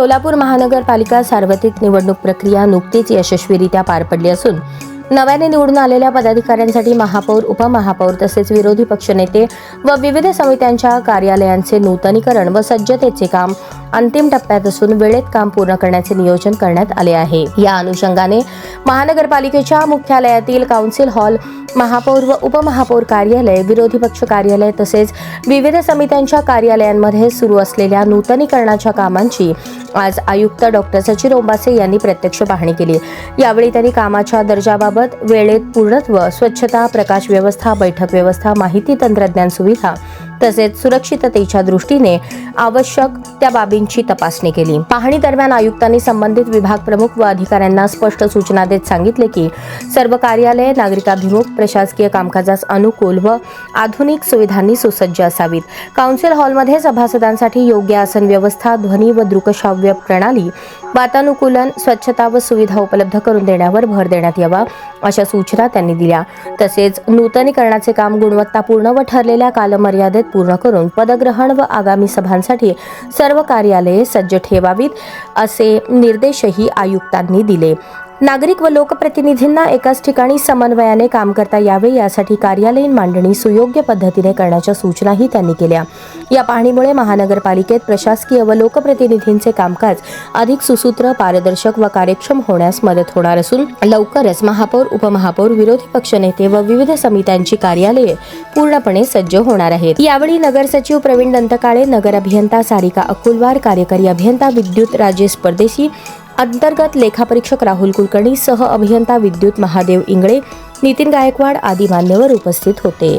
सोलापूर महानगरपालिका सार्वत्रिक निवडणूक प्रक्रिया नुकतीच यशस्वीरित्या पार पडली असून नव्याने निवडून आलेल्या पदाधिकाऱ्यांसाठी महापौर उपमहापौर तसेच विरोधी पक्षनेते व विविध समित्यांच्या कार्यालयांचे नूतनीकरण व सज्जतेचे काम अंतिम टप्प्यात असून वेळेत काम पूर्ण करण्याचे नियोजन करण्यात आले आहे. या अनुषंगाने महानगरपालिकेच्या मुख्यालयातील काउन्सिल हॉल महापौर व उपमहापौर कार्यालय विरोधी पक्ष कार्यालय तसेच विविध समित्यांच्या कार्यालयांमध्ये सुरू असलेल्या नूतनीकरणाच्या कामांची आज आयुक्त डॉक्टर सचिन ओंबासे यांनी प्रत्यक्ष पाहणी केली. यावेळी त्यांनी कामाच्या दर्जाबाबत वेळेत पूर्णत्व स्वच्छता प्रकाश व्यवस्था बैठक व्यवस्था माहिती तंत्रज्ञान सुविधा तसेच सुरक्षिततेच्या दृष्टीने आवश्यक त्या बाबींची तपासणी केली. पाहणी दरम्यान आयुक्तांनी संबंधित विभाग प्रमुख व अधिकाऱ्यांना स्पष्ट सूचना देत सांगितले की सर्व कार्यालये नागरिकाभिमुख प्रशासकीय कामकाजास अनुकूल व आधुनिक सुविधांनी सुसज्ज असावीत. काउन्सिल हॉलमध्ये सभासदांसाठी योग्य आसन व्यवस्था ध्वनी व दृकश्राव्य प्रणाली वातानुकूलन स्वच्छता व सुविधा उपलब्ध करून देण्यावर भर देण्यात यावा अशा सूचना त्यांनी दिल्या. तसेच नूतनीकरणाचे काम गुणवत्तापूर्ण व ठरलेल्या कालमर्यादेत पूर्ण करून पदग्रहण व आगामी सभांसाठी सर्व कार्यालये सज्ज ठेवावीत असे निर्देशही आयुक्तांनी दिले. नागरिक व लोकप्रतिनिधींना एकाच ठिकाणी समन्वयाने काम करता यावे यासाठी कार्यालयीन मांडणी सुयोग्य पद्धतीने करण्याच्या सूचनाही त्यांनी केल्या. या पाहणीमुळे महानगरपालिकेत प्रशासकीय व लोकप्रतिनिधींचे कामकाज अधिक सुसूत्र पारदर्शक व कार्यक्षम होण्यास मदत होणार असून लवकरच महापौर उपमहापौर विरोधी पक्षनेते व विविध समित्यांची कार्यालये पूर्णपणे सज्ज होणार आहेत. यावेळी नगर सचिव प्रवीण दंतकाळे नगर अभियंता सारिका अकुलवार कार्यकारी अभियंता विद्युत राजेश परदेशी अंतर्गत लेखापरीक्षक राहुल कुलकर्णी सह अभियंता विद्युत महादेव इंगळे नितीन गायकवाड आदी मान्यवर उपस्थित होते.